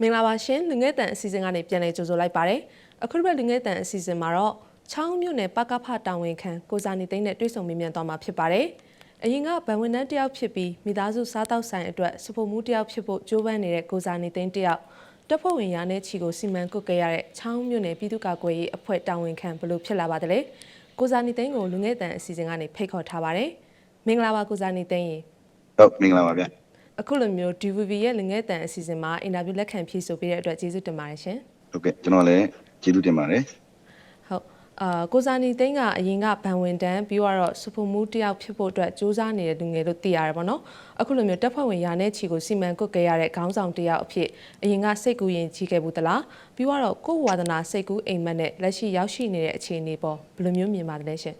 မင်္ဂလာပါရှင်လူငယ်တန်အစီအစဉ်ကနေပြန်လည်ကြိုဆိုလိုက်ပါတယ်အခုတစ်ပတ်လူငယ်တန်အစီအစဉ်မှာတော့ချောင်းမြို့နယ်ပကဖတာဝန်ခံကိုစာနေသိန်းနဲ့တွေ့ဆုံမေးမြန်းသွားမှာဖြစ်ပါတယ်အရင်ကဗန်ဝန်တန်းတယောက်ဖြစ်ပြီးမိသားစုစားတောက်ဆိုင်အတွက်စဖို့မှုတယောက်ဖြစ်ဖို့ကြိုးပမ်းနေတဲ့ကိုစာနေသိန်းတယောက်တပ်ဖွဲ့ဝင်ရာနဲ့ချီကိုစီမံကုတ်ခဲ့ရတဲ့ချောင်းမြို့နယ်ပြည်သူ့ကာကွယ်ရေးအဖွဲ့တာဝန်ခံဘလို့ဖြစ်လာပါသလဲကိုစာနေသိန်းကိုလူငယ်တန်အစီအစဉ်ကနေဖိတ်ခေါ်ထားပါတယ်မင်္ဂလာပါကိုစာနေသိန်းရေဟုတ်မင်္ဂလာပါဗျာ အခုလိုမျိုး DVB ရဲ့လူငယ်တန်အစီအစဉ်မှာအင်တာဗျူးလက်ခံဖြေဆိုပေးတဲ့အတွက်ကျေးဇူးတင်ပါတယ်ရှင်ဟုတ်ကဲ့ကျွန်တော်လည်းကျေးဇူးတင်ပါတယ်ဟုတ်အာကိုစာနီသိန်းကအရင်ကဘန်ဝင်တန်းပြီးတော့စဖူမူတယောက်ဖြစ်ဖို့အတွက်စူးစမ်းနေတဲ့လူငယ်လို့သိရတယ်ပေါ့နော်အခုလိုမျိုးတပ်ဖွဲ့ဝင်ရာနဲ့ချီကိုစီမံကုတ်ခဲ့ရတဲ့ခေါင်းဆောင်တယောက်အဖြစ်အရင်ကစိတ်ကူးရင်ကြီးခဲ့ဘူးသလားပြီးတော့ကိုယ့်ဝါဒနာစိတ်ကူးအိမ်မက်နဲ့လက်ရှိရောက်ရှိနေတဲ့အခြေအနေပေါ့ဘယ်လိုမျိုးမြင်ပါသလဲရှင်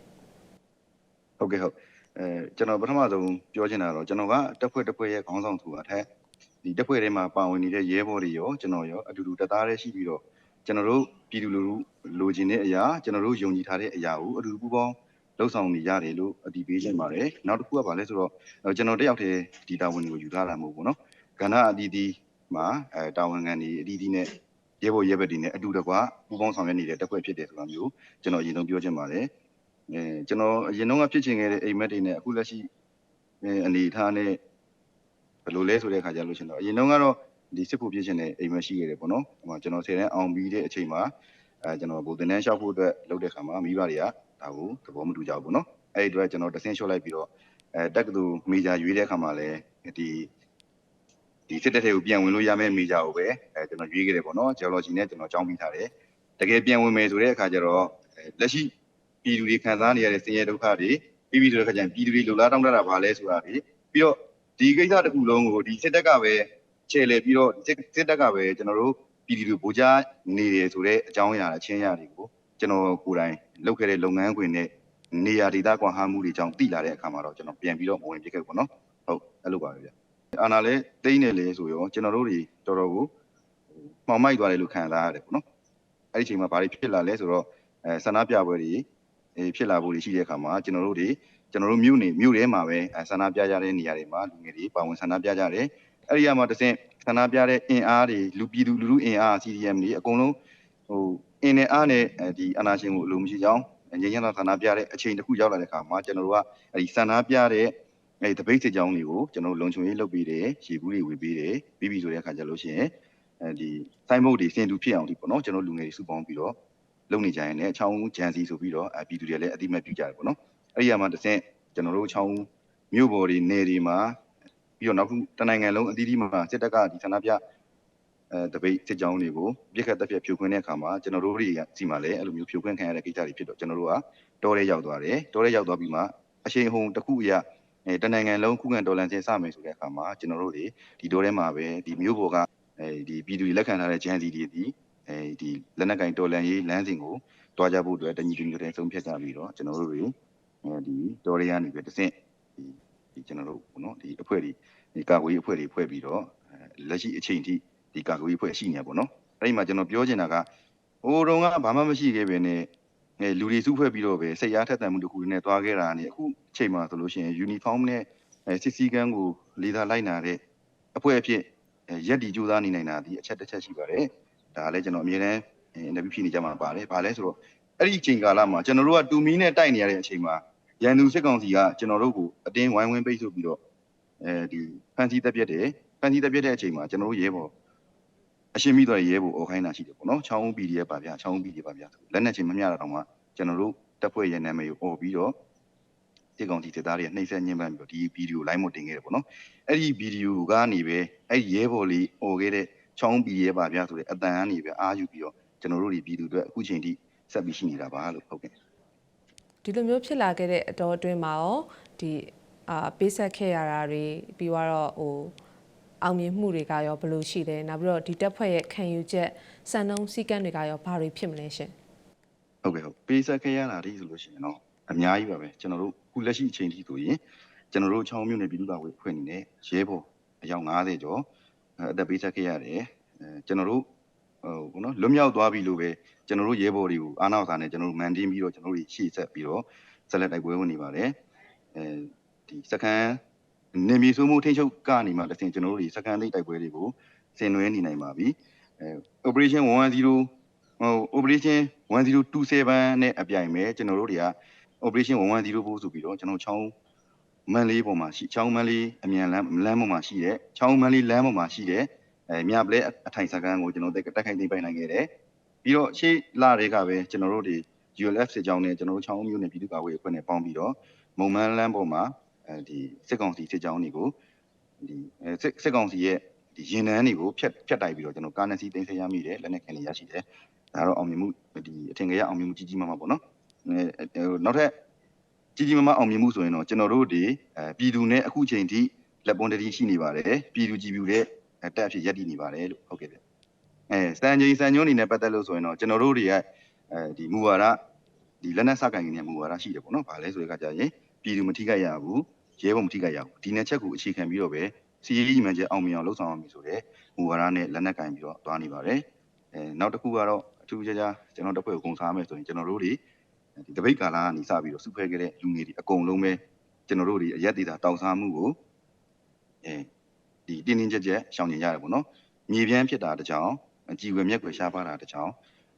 ဟုတ်ကဲ့ဟုတ် အဲကျွန်တော်ပထမဆုံးပြောချင်တာတော့ကျွန်တော်ကတက်ဖွဲ့တက်ဖွဲ့ရဲ့ခေါင်းဆောင်ဆိုတာထက်ဒီတက်ဖွဲ့ထဲမှာပါဝင်နေတဲ့ရဲဘော်တွေရောကျွန်တော်ရောအတူတူတသားတည်းရှိပြီးတော့ကျွန်တော်တို့ပြည်သူလူထုလိုချင်တဲ့အရာကျွန်တော်တို့ယုံကြည်ထားတဲ့အရာကိုအတူတူပူးပေါင်းလှုပ်ဆောင်နေရတယ်လို့အတည်ပြုချင်ပါတယ်နောက်တစ်ခုကပါလဲဆိုတော့ကျွန်တော်တယောက်တည်းဒီတာဝန်ကိုယူထားတာမဟုတ်ဘူးနော်ကဏ္ဍအတီးတီးမှာအဲတာဝန်ခံတွေအတီးတီးနဲ့ရဲဘော်ရဲဘက်တွေနဲ့အတူတကွပူးပေါင်းဆောင်ရွက်နေတဲ့တက်ဖွဲ့ဖြစ်တယ်ဆိုတာမျိုးကျွန်တော်အရင်ဆုံးပြောချင်ပါတယ် အဲကျွန်တော်အရင်တော့ကဖြစ်ချင်ခဲ့တဲ့အိမ်မက်တွေနဲ့အခုလက်ရှိအဲအနေအထားနဲ့ဘယ်လိုလဲဆိုတဲ့အခါကျလို့ရှင်တော့အရင်တော့ကတော့ဒီစစ်ဖို့ဖြစ်ချင်တဲ့အိမ်မက်ရှိခဲ့တယ်ပေါ့နော်ဟိုမှာကျွန်တော်ဆယ်တန်းအောင်ပြီးတဲ့အချိန်မှာအဲကျွန်တော်ဗိုလ်တင်တန်းလျှောက်ဖို့အတွက်လုပ်တဲ့အခါမှာမိဘတွေကဒါကိုသဘောမတူကြဘူးပေါ့နော်အဲ့ဒီအတွက်ကျွန်တော်တဆင်းလျှော့လိုက်ပြီးတော့အဲတက်ကတူမေဂျာရွေးတဲ့အခါမှာလည်းဒီဒီစစ်တပ်ထဲကိုပြန်ဝင်လို့ရမယ့်မေဂျာကိုပဲအဲကျွန်တော်ရွေးခဲ့တယ်ပေါ့နော်ဂျီယိုလော်ဂျီနဲ့ကျွန်တော်ကြောင်းပြီးထားတယ်တကယ်ပြန်ဝင်မယ်ဆိုတဲ့အခါကျတော့အဲလက်ရှိ ပြည်သူတွေခံစားနေရတဲ့ဆင်းရဲဒုက္ခတွေပြီးပြီးဆိုတဲ့ခါကျရင်ပြည်သူတွေလိုလားတောင်းတတာဘာလဲဆိုတာတွေပြီးတော့ဒီကိစ္စတစ်ခုလုံးကိုဒီစစ်တပ်ကပဲခြေလေပြီးတော့စစ်စစ်တပ်ကပဲကျွန်တော်တို့ပြည်သူတွေဗိုလ်ချနေတယ်ဆိုတဲ့အကြောင်းအရာအချင်းအရာတွေကိုကျွန်တော်ကိုယ်တိုင်လုပ်ခဲ့တဲ့လုပ်ငန်းခွင်နဲ့နေရာဒေသကွာဟမှုတွေကြောင့်တည်လာတဲ့အခါမှာတော့ကျွန်တော်ပြန်ပြီးတော့ဝင်ပြခဲ့ပေါ့နော်ဟုတ်အဲ့လိုပါပဲဗျအာနာလဲတိမ့်နေလေဆိုရောကျွန်တော်တို့တွေတော်တော်ကိုမှောင်မိုက်သွားတယ်လို့ခံစားရတယ်ပေါ့နော်အဲ့ဒီအချိန်မှာဘာတွေဖြစ်လာလဲဆိုတော့အဲဆန္ဒပြပွဲတွေအဲ ဖြစ်လာဖို့ရှိတဲ့အခါမှာကျွန်တော်တို့တွေကျွန်တော်တို့မြို့နေမြို့ထဲမှာပဲဆန္ဒပြကြတဲ့နေရာတွေမှာလူငယ်တွေပါဝင်ဆန္ဒပြကြတယ်အဲ့ဒီကမှတဆင့်ဆန္ဒပြတဲ့အင်အားတွေလူပြည်သူလူထုအင်အား CDM တွေအကုန်လုံးဟိုအင်းနဲ့အားနဲ့ဒီအနာရှင်ကိုအလိုမရှိကြောင်းငြိမ်းချမ်းသာဆန္ဒပြတဲ့အချိန်တစ်ခုရောက်လာတဲ့အခါမှာကျွန်တော်တို့ကအဲဒီဆန္ဒပြတဲ့အဲဒီတပိတ်စစ်ကြောင်းတွေကိုကျွန်တော်တို့လုံခြုံရေးလုပ်ပေးတယ်ရေဘူးတွေဝေပေးတယ်ပြီးပြီဆိုတဲ့အခါကျလို့ရှိရင်အဲဒီစိုင်းမုတ်တွေစင်တူဖြစ်အောင်ဒီပေါ့နော်ကျွန်တော်လူငယ်တွေစုပေါင်းပြီးတော့ လုံနေကြရင်လည်းအချောင်းဂျန်စီဆိုပြီးတော့အပြည်သူတွေလည်းအတိမတ်ပြုကြတယ်ပေါ့နော်အဲ့ဒီရမှာတစ်ဆင့်ကျွန်တော်တို့ချောင်းမြို့ပေါ်တွေနယ်တွေမှာပြီးတော့နောက်ခုတနိုင်ငံလုံးအသီးသီးမှာစစ်တပ်ကဒီဆန္ဒပြအဲတပိတ်စစ်ကြောင်းတွေကိုပြစ်ခတ်တက်ပြတ်ဖြိုခွင်းတဲ့အခါမှာကျွန်တော်တို့တွေကစီမှာလည်းအဲ့လိုမျိုးဖြိုခွင်းခံရတဲ့ကိစ္စတွေဖြစ်တော့ကျွန်တော်တို့ကတောထဲရောက်သွားတယ်တောထဲရောက်သွားပြီးမှအရှိန်ဟုန်တစ်ခုအရာအဲတနိုင်ငံလုံးခုခံတော်လှန်ခြင်းစမယ်ဆိုတဲ့အခါမှာကျွန်တော်တို့တွေဒီတောထဲမှာပဲဒီမြို့ပေါ်ကအဲဒီပြည်သူတွေလက်ခံထားတဲ့ဂျန်စီတွေဒီ အဲဒီလက်နက်ကင်တော်လှန်ရေးလမ်းစဉ်ကိုတွားကြဖို့အတွက်တညီတညွတ်တဲ့ဆုံးဖြတ်ကြပြီးတော့ကျွန်တော်တို့တွေအဲဒီတော်ရီကနေပဲတဆင့်ဒီဒီကျွန်တော်တို့ဘောနော်ဒီအဖွဲ့တွေဒီကာကွယ်ရေးအဖွဲ့တွေဖွဲ့ပြီးတော့လက်ရှိအချိန်ထိဒီကာကွယ်ရေးအဖွဲ့ရှိနေပါဘောနော်အဲ့ဒီမှာကျွန်တော်ပြောချင်တာကဟိုတုန်းကဘာမှမရှိခဲ့ပဲနဲ့အဲလူတွေစုဖွဲ့ပြီးတော့ပဲစိတ်အားထက်သန်မှုတစ်ခုနဲ့တွားခဲ့တာနေအခုအချိန်မှာဆိုလို့ရှိရင်ယူနီဖောင်းနဲ့အဲစစ်စည်းကမ်းကိုလေးစားလိုက်နာတဲ့အဖွဲ့အဖြစ်ရက်ဒီကြိုးစားနေနိုင်တာဒီအချက်တစ်ချက်ရှိပါတယ် ဒါလည်းကျွန်တော်အမြဲတမ်းအင်တာဗျူးဖြေနေကြမှာပါတယ်ဘာလဲဆိုတော့အဲ့ဒီအချိန်ကာလမှာကျွန်တော်တို့ကတူမီနဲ့တိုက်နေရတဲ့အချိန်မှာရန်သူစစ်ကောင်စီကကျွန်တော်တို့ကိုအတင်းဝိုင်းဝန်းပိတ်ဆို့ပြီးတော့အဲဒီဖန်စီတက်ပြက်တယ်ဖန်စီတက်ပြက်တဲ့အချိန်မှာကျွန်တော်တို့ရဲဘော်အရှင်မိသွားရဲဘော်အော်ခိုင်းတာရှိတယ်ပေါ့နော်ချောင်းဦး PDF ပါဗျာချောင်းဦး PDF ပါဗျာလက်နဲ့ချင်းမမျှတာတော့မှကျွန်တော်တို့တပ်ဖွဲ့ရဲ့နာမည်ကိုអော်ပြီးတော့စစ်ကောင်စီစစ်သားတွေနှိမ့်ဆက်ညှဉ်းပန်းပြီးတော့ဒီဗီဒီယိုလိုင်းမတင်ခဲ့တယ်ပေါ့နော်အဲ့ဒီဗီဒီယိုကနေပဲအဲ့ဒီရဲဘော်လေးអော်ခဲ့တဲ့ ချောင်းဦး PDF ပါဗျာဆိုတဲ့အတန်ကနေပဲအားယူပြီးတော့ကျွန်တော်တို့ဒီပြည်သူတွေအခုချိန်ထိဆက်ပြီးရှိနေတာပါလို့ဟုတ်ကဲ့ဒီလိုမျိုးဖြစ်လာခဲ့တဲ့အတော်အတွင်းမှာရောဒီအာပေးဆက်ခဲ့ရတာတွေပြီးတော့ဟိုအောင်မြင်မှုတွေကရောဘယ်လိုရှိလဲနောက်ပြီးတော့ဒီတက်ဖွဲ့ရဲ့ခံယူချက်စံနှုန်းစည်းကမ်းတွေကရောဘာတွေဖြစ်မလဲရှင်ဟုတ်ကဲ့ဟုတ်ပေးဆက်ခဲ့ရတာဒီဆိုလို့ရှိရင်တော့အများကြီးပါပဲကျွန်တော်တို့ခုလက်ရှိအချိန်ထိဆိုရင်ကျွန်တော်တို့ချောင်းမြို့နယ်ပြည်သူ့ကာကွယ်ဖွဲ့နေတဲ့ရဲဘော်အယောက်90ကျော် အသက်ပေးဆက်ခဲ့ရတယ်အဲကျွန်တော်တို့ဟိုဘောနော်လွတ်မြောက်သွားပြီလို့ပဲကျွန်တော်တို့ရဲဘော်တွေကိုအားနောက်စာနဲ့ကျွန်တော်တို့မန်တင်းပြီးတော့ကျွန်တော်တို့ရှေ့ဆက်ပြီးတော့ဆက်လက်တိုက်ပွဲဝင်နေပါတယ်အဲဒီစကန်နေမီဆိုးမှုထိန်းချုပ်ကနေမှတဆင်ကျွန်တော်တို့ဒီစကန်သိတိုက်ပွဲတွေကိုဆင်နွှဲနေနိုင်ပါပြီအဲ operation 110ဟို operation 1027နဲ့အပြိုင်ပဲကျွန်တော်တို့တွေက operation 110ဖို့ဆိုပြီးတော့ကျွန်တော်ချောင်း မန်လေးပေါ်မှာရှိချောင်းမန်လေးအမြန်လမ်းလမ်းပေါ်မှာရှိတဲ့ချောင်းမန်လေးလမ်းပေါ်မှာရှိတဲ့အဲမြပလဲအထိုင်စကန်းကိုကျွန်တော်တက်တက်ခိုင်သိမ်းပိုင်နိုင်ခဲ့တယ်ပြီးတော့ရှေ့လာတွေကပဲကျွန်တော်တို့တွေ ULF စစ်ကြောင်းနဲ့ကျွန်တော်တို့ချောင်းမျိုးနဲ့ပြည်သူ့ကာကွယ်ရေးအဖွဲ့နဲ့ပေါင်းပြီးတော့မုံမန်းလမ်းပေါ်မှာအဲဒီစစ်ကောင်စီစစ်ကြောင်းတွေကိုဒီအဲစစ်စစ်ကောင်စီရဲ့ဒီရင်နန်းတွေကိုဖျက်ဖျက်တိုက်ပြီးတော့ကျွန်တော်ကာနစီတင်ဆက်ရမိတယ်လက်နက်ခံနေရရှိတယ်ဒါတော့အောင်မြင်မှုဒီအထင်ကြီးအောင်မြင်မှုကြီးကြီးမားမားပေါ့နော်အဲနောက်ထပ် ကြီးကြီးမားမားအောင်မြင်မှုဆိုရင်တော့ကျွန်တော်တို့ဒီအဲပြည်သူနဲ့အခုချိန်ထိလက်ပွန်တတိရှိနေပါတယ်ပြည်သူကြည်ပြူတဲ့တက်အဖြစ်ရပ်တည်နေပါတယ်လို့ဟုတ်ကဲ့ဗျအဲစံချိန်စံညွှန်းအနေနဲ့ပတ်သက်လို့ဆိုရင်တော့ကျွန်တော်တို့တွေကအဲဒီမူဝါဒဒီလက်နက်စကန်နေတဲ့မူဝါဒရှိတယ်ပေါ့နော်။ဗာလဲဆိုတဲ့အခါကျရင်ပြည်သူမထိခိုက်ရဘူး၊ရဲဘော်မထိခိုက်ရဘူး။ဒီနှစ်ချက်ကိုအခြေခံပြီးတော့ပဲစီရေးကြီးမှန်ချက်အောင်မြင်အောင်လှုပ်ဆောင်အောင်ပြီဆိုတဲ့မူဝါဒနဲ့လက်နက်ကင်ပြီးတော့တွားနေပါတယ်။အဲနောက်တစ်ခုကတော့အထူးခြားခြားကျွန်တော်တပ်ဖွဲ့ကိုကုန်စားမယ်ဆိုရင်ကျွန်တော်တို့တွေ ဒီတပိတ်ကာလာကနေစပြီးတော့စုဖွဲ့ခဲ့တဲ့လူငယ်တွေအကုန်လုံးပဲကျွန်တော်တို့တွေအရက်ဒေတာတောက်စားမှုကိုအဲဒီတင်းတင်းကြပ်ကြပ်ရှောင်ကျင်ကြရပေါ့နော်။မြေပြန်းဖြစ်တာတကြောင်အကြည်ဝယ်မြက်ွယ်ရှားပါတာတကြောင်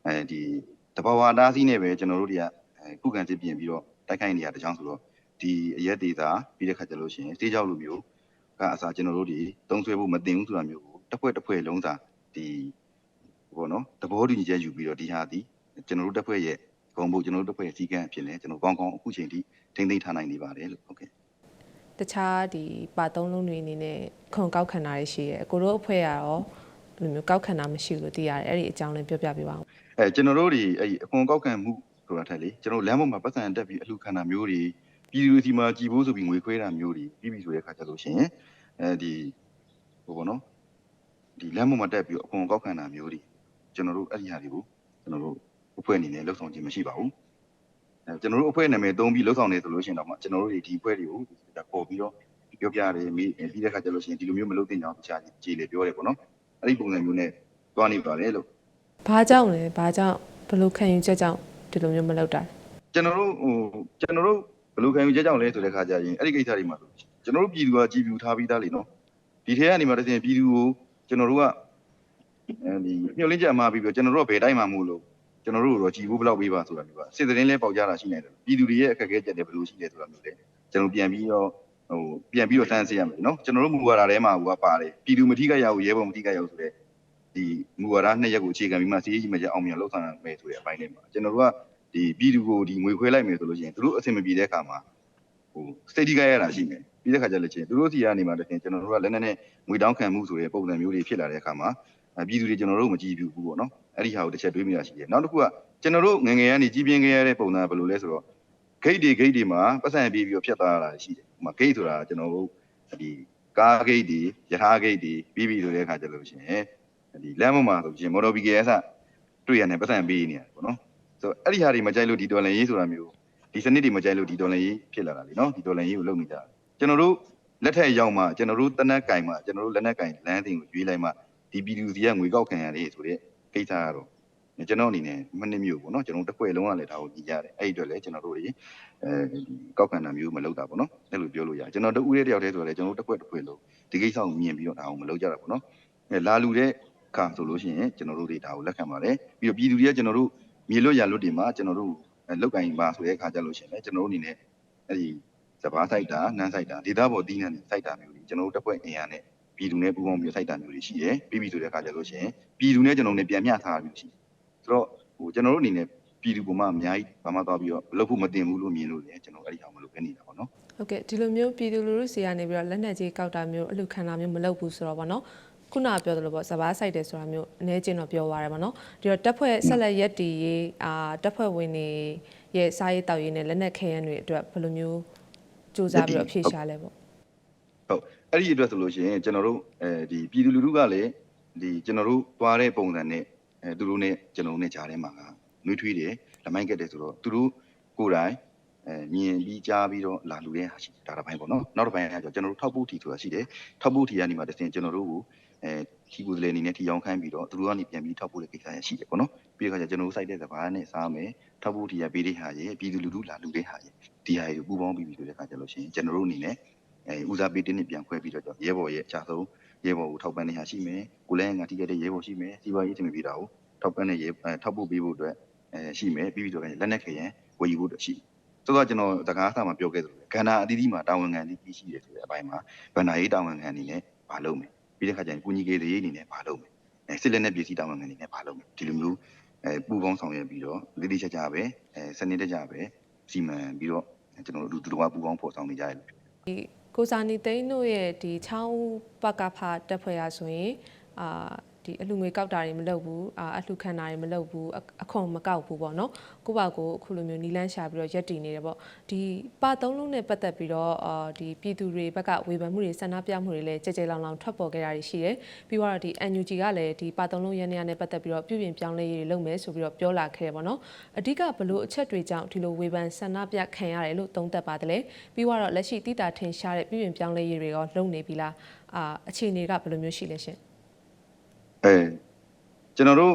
အဲဒီတဘာဝအတားစီးနဲ့ပဲကျွန်တော်တို့တွေကအဲခုခံစစ်ပြင်ပြီးတော့တိုက်ခိုက်နေရတဲ့ကြောင်းဆိုတော့ဒီအရက်ဒေတာပြီးတဲ့ခါကျလို့ရှိရင်စေးကြောက်လိုမျိုးကအစားကျွန်တော်တို့တွေတုံးဆွဲဖို့မတင်ဘူးဆိုတာမျိုးကိုတစ်ဖွဲ့တစ်ဖွဲ့လုံးစာဒီဘောနော်သဘောတူညီချက်ယူပြီးတော့ဒီဟာဒီကျွန်တော်တို့တစ်ဖွဲ့ရဲ့ ဂုံဖို့ကျွန်တော်တို့တစ်ဖွဲ့ရဲ့စီကံအဖြစ်လဲကျွန်တော်ကောင်းကောင်းအခုချိန်ထိထိမ့်သိမ်းထားနိုင်နေပါတယ်လို့ဟုတ်ကဲ့တခြားဒီပါသုံးလုံးတွေအနေနဲ့ခွန်ကောက်ခံတာရှိရဲအကိုတို့အဖွဲ့ကတော့ဘယ်လိုမျိုးကောက်ခံတာမရှိဘူးလို့သိရတယ်အဲ့ဒီအကြောင်းလေးပြောပြပေးပါဦးအဲကျွန်တော်တို့တွေအဲ့အခွန်ကောက်ခံမှုဆိုတာထက်လေကျွန်တော်လမ်းပေါ်မှာပတ်စံတက်ပြီးအလှခံတာမျိုးတွေပြည်သူစီမှာကြည်ဖို့ဆိုပြီးငွေခွဲတာမျိုးတွေပြီးပြီဆိုတဲ့ခါကျလို့ရှိရင်အဲဒီဟိုဘောနော်ဒီလမ်းပေါ်မှာတက်ပြီးအခွန်ကောက်ခံတာမျိုးတွေကျွန်တော်တို့အဲ့ဒီဟာတွေကိုကျွန်တော်တို့ အဖွဲ့အနေနဲ့လှုပ်ဆောင်ခြင်းမရှိပါဘူးအဲကျွန်တော်တို့အဖွဲ့နာမည်သုံးပြီးလှုပ်ဆောင်နေဆိုလို့ရှိရင်တော့မှကျွန်တော်တို့တွေဒီအဖွဲ့တွေကိုပေါ်ပြီးတော့ပြောပြတယ်မိပြီးတဲ့ခါကျလို့ရှိရင်ဒီလိုမျိုးမလုပ်သင့်ကြောင်းတခြားကြည်လေပြောတယ်ပေါ့နော်အဲ့ဒီပုံစံမျိုးနဲ့တွားနေပါတယ်လို့ဘာကြောင့်လဲဘာကြောင့်ဘယ်လိုခံယူချက်ကြောင့်ဒီလိုမျိုးမလုပ်တာလဲကျွန်တော်တို့ဟိုကျွန်တော်တို့ဘယ်လိုခံယူချက်ကြောင့်လဲဆိုတဲ့ခါကျရင်အဲ့ဒီကိစ္စတွေမှာဆိုကျွန်တော်တို့ပြည်သူကကြည်ပြူထားပြီးသားလေနော်ဒီထဲကနေမှတစ်ဆင့်ပြည်သူကိုကျွန်တော်တို့ကအဲဒီမြှုပ်လင်းချက်အမှားပြီးပြီးတော့ကျွန်တော်တို့ကဘယ်တိုင်းမှမို့လို့ ကျွန်တော်တို့တော့ကြည်ဖို့ဘယ်လောက်ပေးပါဆိုတာမျိုးပါစစ်သတင်းလဲပေါက်ကြတာရှိနေတယ်ပြည်သူတွေရဲ့အခက်အခဲချက်တွေဘယ်လိုရှိလဲဆိုတာမျိုးလေကျွန်တော်ပြန်ပြီးတော့ဟိုပြန်ပြီးတော့တန်းစီရမယ်နော်ကျွန်တော်တို့မူဝါဒထဲမှာဟိုကပါတယ်ပြည်သူမထိခိုက်ရဘူးရဲဘော်မထိခိုက်ရဘူးဆိုတဲ့ဒီမူဝါဒနှစ်ရက်ကိုအခြေခံပြီးမှစီးရေးကြီးမှချက်အောင်မြင်လှုပ်ဆောင်ရမယ်ဆိုတဲ့အပိုင်းလေးမှာကျွန်တော်တို့ကဒီပြည်သူကိုဒီငွေခွဲလိုက်မယ်ဆိုလို့ရှိရင်သူတို့အဆင်မပြေတဲ့အခါမှာဟိုစတိတ်ကရတာရှိမယ်ပြီးတဲ့ခါကျလည်းချင်းသူတို့စီကနေမှတခင်ကျွန်တော်တို့ကလက်နဲ့နဲ့ငွေတောင်းခံမှုဆိုတဲ့ပုံစံမျိုးတွေဖြစ်လာတဲ့အခါမှာပြည်သူတွေကျွန်တော်တို့မကြည့်ဘူးပေါ့နော် အဲ့ဒီဟာကိုတစ်ချက်တွေးမိတာရှိတယ်နောက်တစ်ခုကကျွန်တော်တို့ငငယ်ကနေကြီးပြင်းခဲ့ရတဲ့ပုံစံဘယ်လိုလဲဆိုတော့ဂိတ်တွေဂိတ်တွေမှာပတ်စံပြေးပြီးတော့ဖြတ်သွားရတာရှိတယ်ဟိုမှာဂိတ်ဆိုတာကျွန်တော်တို့ဒီကားဂိတ်တွေရထားဂိတ်တွေပြီးပြီဆိုတဲ့အခါကျလို့ရှိရင်ဒီလမ်းပေါ်မှာဆိုရှင်မော်တော်ဘီကယ်ဆတွေ့ရတယ်ပတ်စံပေးနေရတယ်ပေါ့နော်ဆိုအဲ့ဒီဟာတွေမကြိုက်လို့ဒီဒေါ်လာရေးဆိုတာမျိုးဒီစနစ်တွေမကြိုက်လို့ဒီဒေါ်လာရေးဖြစ်လာတာလေနော်ဒီဒေါ်လာရေးကိုလုပ်နေကြတာကျွန်တော်တို့လက်ထက်ရောက်မှကျွန်တော်တို့တနက်ကင်မှကျွန်တော်တို့လက်နက်ကင်လမ်းတင်ကိုရွေးလိုက်မှဒီပြည်သူစီကငွေကောက်ခံရတယ်ဆိုတဲ့ ကိစ္စကတော့ကျွန်တော်အနေနဲ့မနစ်မျိုးပေါ့နော်ကျွန်တော်တစ်ဖွဲ့လုံးကလည်းဒါကိုကြည်ရတယ်အဲ့ဒီအတွက်လည်းကျွန်တော်တို့တွေအဲဒီကောက်ခံတာမျိုးမလုပ်တာပေါ့နော်အဲ့လိုပြောလို့ရတယ်ကျွန်တော်တို့ဦးရဲတယောက်တည်းဆိုတော့လည်းကျွန်တော်တို့တစ်ဖွဲ့တစ်ဖွဲ့လုံးဒီကိစ္စကိုမြင်ပြီးတော့ဒါကိုမလုပ်ကြတာပေါ့နော်အဲလာလူတဲ့ခါဆိုလို့ရှိရင်ကျွန်တော်တို့တွေဒါကိုလက်ခံပါတယ်ပြီးတော့ပြည်သူတွေကကျွန်တော်တို့မြေလွတ်ရလွတ်တွေမှာကျွန်တော်တို့လောက်ကင်ပါဆိုတဲ့အခါကျလို့ရှိရင်လည်းကျွန်တော်တို့အနေနဲ့အဲ့ဒီစဘာဆိုင်တာနန်းဆိုင်တာဒေတာဘော်တီးနှံစိုက်တာမျိုးတွေကျွန်တော်တို့တက်ပွဲအင်အားနဲ့ ပြည်သူနဲ့ပူးပေါင်းပြီးစိုက်တာမျိုးတွေရှိတယ်ပြီးပြီဆိုတဲ့အခါကျလို့ရှိရင်ပြည်သူနဲ့ကျွန်တော်တို့ပြန်မျှထားတာမျိုးရှိတယ်ဆိုတော့ဟိုကျွန်တော်တို့အနေနဲ့ပြည်သူပေါ်မှာအများကြီးဘာမှသွားပြီးတော့လုပ်ဖို့မတင်ဘူးလို့မြင်လို့လည်းကျွန်တော်အဲ့ဒီအောင်မလုပ်ခဲ့နေတာပေါ့နော်ဟုတ်ကဲ့ဒီလိုမျိုးပြည်သူလူထုစီကနေပြီးတော့လက်နက်ကြီးကောက်တာမျိုးအလှခံတာမျိုးမလုပ်ဘူးဆိုတော့ဗောနော်ခုနကပြောသလိုပေါ့စဘာဆိုင်တယ်ဆိုတာမျိုးအနေချင်းတော့ပြောသွားတယ်ဗောနော်ဒီတော့တက်ဖွဲ့ဆက်လက်ရက်တီရေးအာတက်ဖွဲ့ဝင်တွေရဲ့စားရေးတောက်ရေးနဲ့လက်နက်ခဲယမ်းတွေအတွက်ဘယ်လိုမျိုးစူးစမ်းပြီးတော့အဖြေရှာလဲပေါ့ဟုတ် အဲ့ဒီအတွက်ဆိုလို့ရှိရင်ကျွန်တော်တို့အဲဒီပြည်သူလူထုကလည်းဒီကျွန်တော်တို့သွားတဲ့ပုံစံနဲ့အဲသူတို့နဲ့ကျွန်တော်တို့နဲ့ကြားထဲမှာကနှွေးထွေးတယ်လမိုင်းကက်တယ်ဆိုတော့သူတို့ကိုယ်တိုင်အဲမြင်ပြီးကြားပြီးတော့လာလူတဲ့ဟာရှိတယ်ဒါတစ်ပိုင်းပေါ့နော်နောက်တစ်ပိုင်းကကျကျွန်တော်တို့ထောက်ပို့ထီဆိုတာရှိတယ်ထောက်ပို့ထီကနေမှတစ်ဆင့်ကျွန်တော်တို့ကိုအဲထီကိုယ်စလဲအနေနဲ့ထီအောင်ခိုင်းပြီးတော့သူတို့ကနေပြန်ပြီးထောက်ပို့တဲ့ကိစ္စရရှိတယ်ပေါ့နော်ပြီးတော့ကျကျွန်တော်တို့စိုက်တဲ့စဘာနဲ့စားမယ်ထောက်ပို့ထီရပေးတဲ့ဟာရဲ့ပြည်သူလူထုလာလူတဲ့ဟာရဲ့ဒီဟာကိုပူပေါင်းပြီးပြီဆိုတဲ့အခါကျလို့ရှိရင်ကျွန်တော်တို့အနေနဲ့ အဲဦးစားပေးတင်းနဲ့ပြန်ခွဲပြီးတော့ရဲဘော်ရဲ့အချဆုံးရဲဘော်ကိုထောက်ပံ့နေရရှိမယ်ကိုလည်းငါထိခဲ့တဲ့ရဲဘော်ရှိမယ်စီးပွားရေးအဆင်ပြေတာကိုထောက်ပံ့တဲ့ရဲအဲထောက်ဖို့ပေးဖို့အတွက်အဲရှိမယ်ပြီးပြီးတော့လက်နက်ခဲရင်ဝယ်ယူဖို့အတွက်ရှိဆိုတော့ကျွန်တော်တကားအစမှာပြောခဲ့သလိုကန္နာအသီးသီးမှာတာဝန်ခံအသီးသီးရှိတယ်ဆိုတဲ့အပိုင်းမှာဗန္နာရေးတာဝန်ခံအနေနဲ့မလုပ်မယ်ပြီးတဲ့ခါကျရင်ကုညီကေသေးအနေနဲ့မလုပ်မယ်အဲစစ်လက်နက်ပစ္စည်းတာဝန်ခံအနေနဲ့မလုပ်မယ်ဒီလိုမျိုးအဲပူပေါင်းဆောင်ရွက်ပြီးတော့တိတိကျကျပဲအဲစနစ်တကျပဲစီမံပြီးတော့ကျွန်တော်တို့အတူတူကပူပေါင်းဖော်ဆောင်နေကြရတယ်ဒီ ကိုစာနီသိန်းတို့ရဲ့ဒီချောင်းပကဖတက်ဖွဲ့ရဆိုရင်အာ ဒီအလှငွေကောက်တာတွေမလုပ်ဘူးအာအလှခံတာတွေမလုပ်ဘူးအအခွန်မကောက်ဘူးပေါ့နော်ကိုပါကိုအခုလိုမျိုးနီလန်းရှာပြီးတော့ရက်တည်နေတယ်ပေါ့ဒီပါသုံးလုံးနဲ့ပတ်သက်ပြီးတော့အာဒီပြည်သူတွေဘက်ကဝေဖန်မှုတွေဆန္ဒပြမှုတွေလည်းကြဲကြဲလောင်လောင်ထွက်ပေါ်ခဲ့တာတွေရှိတယ်ပြီးတော့ဒီ NUG ကလည်းဒီပါသုံးလုံးရန်ရနဲ့ပတ်သက်ပြီးတော့ပြုပြင်ပြောင်းလဲရေးတွေလုပ်မယ်ဆိုပြီးတော့ပြောလာခဲ့တယ်ပေါ့နော်အဓိကဘလို့အချက်တွေကြောင့်ဒီလိုဝေဖန်ဆန္ဒပြခံရတယ်လို့သုံးသပ်ပါတယ်လေပြီးတော့လက်ရှိတိတာထင်ရှားတဲ့ပြုပြင်ပြောင်းလဲရေးတွေရောလုပ်နေပြီလားအာအခြေအနေကဘယ်လိုမျိုးရှိလဲရှင် အဲကျွန်တော်တို့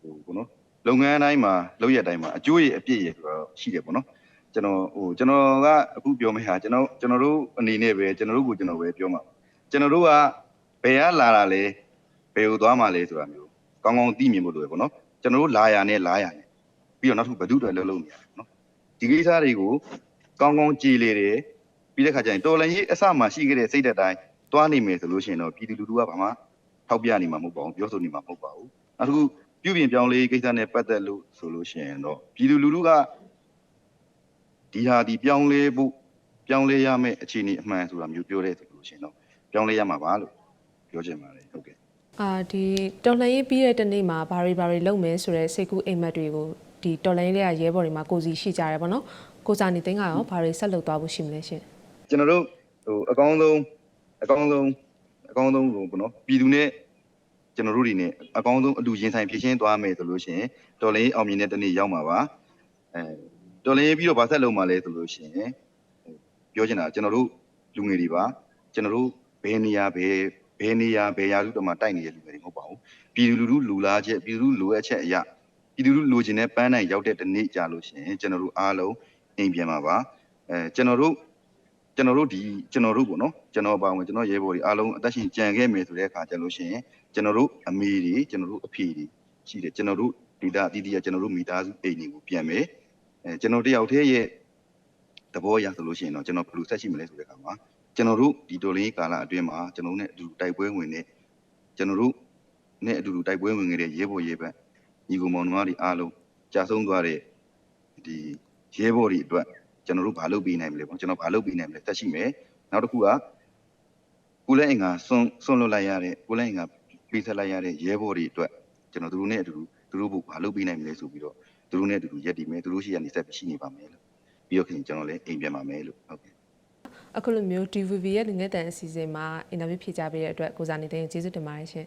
ဟိုဘောနော်လုပ်ငန်းတိုင်းမှာလုပ်ရတိုင်းမှာအကျိုးရအပြည့်ရဆိုတော့ရှိတယ်ပေါ့နော်ကျွန်တော်ဟိုကျွန်တော်ကအခုပြောမယ့်ဟာကျွန်တော်ကျွန်တော်တို့အနေနဲ့ပဲကျွန်တော်တို့ကိုကျွန်တော်ပဲပြောမှာကျွန်တော်တို့ကဘယ်ကလာတာလဲဘယ်ကိုသွားမှာလဲဆိုတာမျိုးကောင်းကောင်းသိမြင်ဖို့လိုရပေါ့နော်ကျွန်တော်တို့လာရနဲ့လာရနဲ့ပြီးတော့နောက်တစ်ခုဘဒုတွေလှုပ်လှုပ်နေရတယ်ပေါ့နော်ဒီကိစ္စတွေကိုကောင်းကောင်းကြည်လေတယ်ပြီးတဲ့ခါကျရင်တော်လည်းကြီးအစမှရှိခဲ့တဲ့စိတ်သက်တိုင်း တွားနေမယ်ဆိုလို့ရှိရင်တော့ပြည်သူလူထုကဘာမှထောက်ပြနေမှာမဟုတ်ပါဘူးပြောဆိုနေမှာမဟုတ်ပါဘူးနောက်တစ်ခုပြုပြင်ပြောင်းလဲရေးကိစ္စနဲ့ပတ်သက်လို့ဆိုလို့ရှိရင်တော့ပြည်သူလူထုကဒီဟာဒီပြောင်းလဲဖို့ပြောင်းလဲရမယ့်အခြေအနေအမှန်ဆိုတာမျိုးပြောတဲ့ဆိုလို့ရှိရင်တော့ပြောင်းလဲရမှာပါလို့ပြောချင်ပါတယ်ဟုတ်ကဲ့အာဒီတော်လှန်ရေးပြီးတဲ့တနေ့မှာဘာတွေဘာတွေလုပ်မယ်ဆိုတဲ့စိတ်ကူးအိမ်မက်တွေကိုဒီတော်လှန်ရေးလေးကရဲဘော်တွေမှာကိုစီရှိကြတယ်ပေါ့နော်ကိုစာနေသိန်းကရောဘာတွေဆက်လုပ်သွားဖို့ရှိမလဲရှင်ကျွန်တော်တို့ဟိုအကောင်းဆုံး အကောင်းဆုံးအကောင်းဆုံးဟိုဘောနော်ပြည်သူနဲ့ကျွန်တော်တို့တွေနဲ့အကောင်းဆုံးအတူရင်ဆိုင်ဖြည့်ရှင်းသွားမယ်ဆိုလို့ရှိရင်တော်လေးအောင်မြင်တဲ့တနေ့ရောက်မှာပါအဲတော်လေးပြီးတော့ဗာဆက်လုံးမှာလဲဆိုလို့ရှိရင်ဟိုပြောချင်တာကျွန်တော်တို့လူငယ်တွေပါကျွန်တော်တို့ဘယ်နေရာဘယ်ဘယ်နေရာဘယ်ရာလူတော်မှာတိုက်နေတဲ့လူငယ်တွေမဟုတ်ပါဘူးပြည်သူလူထုလူလားချက်ပြည်သူလူလိုအပ်ချက်အရာပြည်သူလူလိုချင်တဲ့ပန်းနိုင်ရောက်တဲ့တနေ့ကြာလို့ရှိရင်ကျွန်တော်တို့အားလုံးအိမ်ပြန်မှာပါအဲကျွန်တော်တို့ ကျွန်တော်တို့ဒီကျွန်တော်တို့ပေါ့နော်ကျွန်တော်ပါဝင်ကျွန်တော်ရဲဘော်တွေအားလုံးအသက်ရှင်ကြံခဲ့မယ်ဆိုတဲ့အခါကျလို့ရှိရင်ကျွန်တော်တို့အမေတွေကျွန်တော်တို့အဖေတွေရှိတယ်ကျွန်တော်တို့ဒေတာအသီးသီးကကျွန်တော်တို့မိသားစုအိမ်တွေကိုပြန်မယ်အဲကျွန်တော်တယောက်တည်းရဲ့သဘောအရဆိုလို့ရှိရင်တော့ကျွန်တော်ဘယ်လိုဆက်ရှိမလဲဆိုတဲ့အခါမှာကျွန်တော်တို့ဒီတော်လင်းကာလအတွင်းမှာကျွန်တော်တို့နဲ့အတူတူတိုက်ပွဲဝင်တဲ့ကျွန်တော်တို့နဲ့အတူတူတိုက်ပွဲဝင်ခဲ့တဲ့ရဲဘော်ရဲဘက်ညီကောင်မောင်နှမတွေအားလုံးကြာဆုံးသွားတဲ့ဒီရဲဘော်တွေအတွက် ကျွန်တော်တို့ဘာလုပ်ပေးနိုင်မလဲပေါ့ကျွန်တော်ဘာလုပ်ပေးနိုင်မလဲတက်ရှိမယ်နောက်တစ်ခုကကိုလည်းအင်္ဂါဆွန့်ဆွန့်လွတ်လိုက်ရတဲ့ကိုလည်းအင်္ဂါပေးဆက်လိုက်ရတဲ့ရဲဘော်တွေအတွက်ကျွန်တော်တို့နဲ့အတူတူသူတို့ဘုဘာလုပ်ပေးနိုင်မလဲဆိုပြီးတော့သူတို့နဲ့အတူတူရက်တည်မယ်သူတို့ရှိရနေဆက်ရှိနေပါမယ်လို့ပြီးတော့ခင်ကျွန်တော်လည်းအိမ်ပြန်ပါမယ်လို့ဟုတ်ကဲ့အခုလိုမျိုး DVB ရဲ့လူငယ်တန်အစီအစဉ်မှာအင်တာဗျူးဖြေကြားပေးတဲ့အတွက်ကိုစာနေသိန်းကိုကျေးဇူးတင်ပါတယ်ရှင်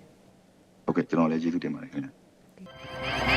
ဟုတ်ကဲ့ကျွန်တော်လည်းကျေးဇူးတင်ပါတယ်ခင်ဗျာ